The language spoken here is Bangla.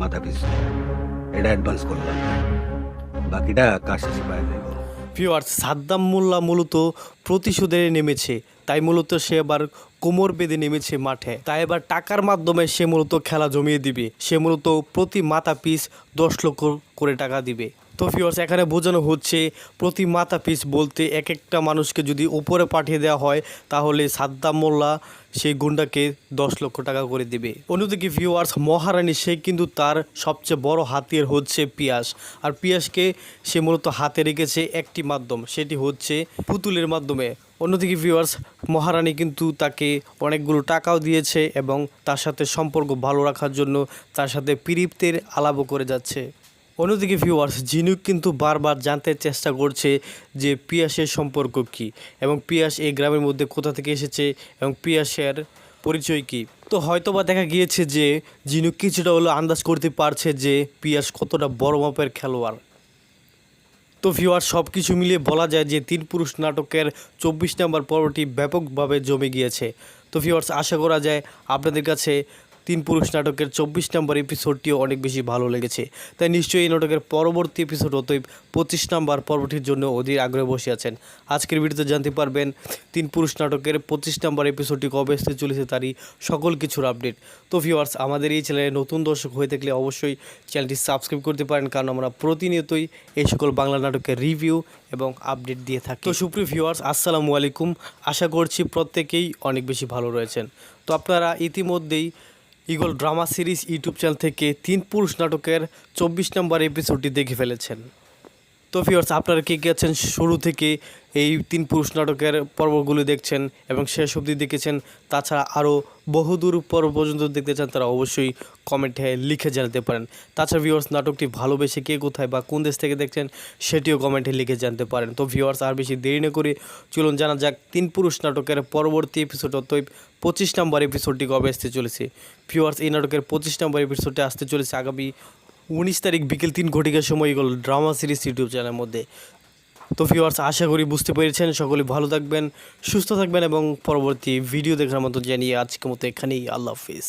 এটা অ্যাডভান্স সাদ্দাম মোল্লা মূলত প্রতিশোধে নেমেছে। তাই মূলত সে এবার কোমর বেঁধে নেমেছে মাঠে। তাই এবার টাকার মাধ্যমে সে মূলত খেলা জমিয়ে দিবে। সে মূলত প্রতি মাথা পিস দশ লক্ষ করে টাকা দিবে। তো ভিওয়ার্স এখানে বোঝানো হচ্ছে প্রতি মাথা পিস বলতে এক একটা মানুষকে যদি উপরে পাঠিয়ে দেওয়া হয়, তাহলে সাদ্দাম মোল্লা সেই গুন্ডাকে দশ লক্ষ টাকা করে দেবে। অন্যদিকে ভিউয়ার্স মহারানী সে কিন্তু তার সবচেয়ে বড় হাতিয়ার হচ্ছে পিয়াস। আর পিয়াসকে সে মূলত হাতে রেখেছে একটি মাধ্যম, সেটি হচ্ছে পুতুলের মাধ্যমে। অন্যদিকে ভিউয়ার্স মহারানী কিন্তু তাকে অনেকগুলো টাকাও দিয়েছে এবং তার সাথে সম্পর্ক ভালো রাখার জন্য তার সাথে পিরিপ্তের আলাপও করে যাচ্ছে। অন্যদিকে ভিউয়ার্স জিনুক কিন্তু বারবার জানতে চেষ্টা করছে যে পিয়াসের সম্পর্ক কি এবং পিয়াস এই গ্রামের মধ্যে কোথা থেকে এসেছে এবং পিয়াসের পরিচয় কি? তো হয়তোবা দেখা গিয়েছে যে জিনুক কিছুটা হলো আন্দাজ করতে পারছে যে পিয়াস কতটা বড় মাপের খেলোয়াড়। তো ভিউয়ার সব কিছু মিলিয়ে বলা যায় যে তিন পুরুষ নাটকের চব্বিশ নম্বর পর্বটি ব্যাপকভাবে জমে গিয়েছে। তো ভিউয়ার্স আশা করা যায় আপনাদের কাছে তিন পুরুষ নাটকের চব্বিশ নম্বর এপিসোডটিও অনেক বেশি ভালো লেগেছে। তাই নিশ্চয়ই এই নাটকের পরবর্তী এপিসোড অতএব পঁচিশ নম্বর পর্বটির জন্য অধীর আগ্রহে বসে আছেন। আজকের ভিডিওতে জানতে পারবেন, তিন পুরুষ নাটকের পঁচিশ নম্বর এপিসোডটি কবে আসতে চলেছে তারই সকল কিছুর আপডেট তো ভিউয়ার্স আমাদের এই চ্যানেলে নতুন দর্শক হয়ে থাকলে অবশ্যই চ্যানেলটি সাবস্ক্রাইব করতে পারেন, কারণ আমরা প্রতিনিয়তই এই সকল বাংলা নাটকের রিভিউ এবং আপডেট দিয়ে থাকি। তো সুপ্রিয় ভিউয়ার্স আসসালামু আলাইকুম। আশা করছি প্রত্যেকেই অনেক বেশি ভালো রয়েছেন। তো আপনারা ইতিমধ্যেই eagle drama series YouTube channel থেকে তিন পুরুষ নাটকের চব্বিশ নম্বর এপিসোডটি দেখে ফেলেছেন। তো ভিউয়ার্স আপনারা কে আছেন শুরু থেকে এই তিন পুরুষ নাটকের পর্বগুলো দেখছেন এবং শেষ অবধি দেখেছেন, তাছাড়া আরও বহুদূর পর্ব পর্যন্ত দেখতে চান, তারা অবশ্যই কমেন্টে লিখে জানাতে পারেন। তাছাড়া ভিউয়ার্স নাটকটি ভালোবেসে কে কোথায় বা কোন দেশ থেকে দেখছেন, সেটিও কমেন্টে লিখে জানতে পারেন। তো ভিউয়ার্স আর বেশি দেরি না করে চলুন জানা যাক, তিন পুরুষ নাটকের পরবর্তী এপিসোড অতএব পঁচিশ নম্বর এপিসোডটি কবে আসতে চলেছে। ভিউয়ার্স এই নাটকের পঁচিশ নম্বর এপিসোডটি আসতে চলেছে আগামী উনিশ তারিখ বিকেল তিন ঘটিকার সময় এগুলো ড্রামা সিরিজ ইউটিউব চ্যানেলের মধ্যে। তো ভিউয়ার্স আশা করি বুঝতে পেরেছেন, সকলে ভালো থাকবেন, সুস্থ থাকবেন এবং পরবর্তী ভিডিও দেখার মতো জানিয়ে আজকের মতো এখানেই, আল্লাহ হাফিজ।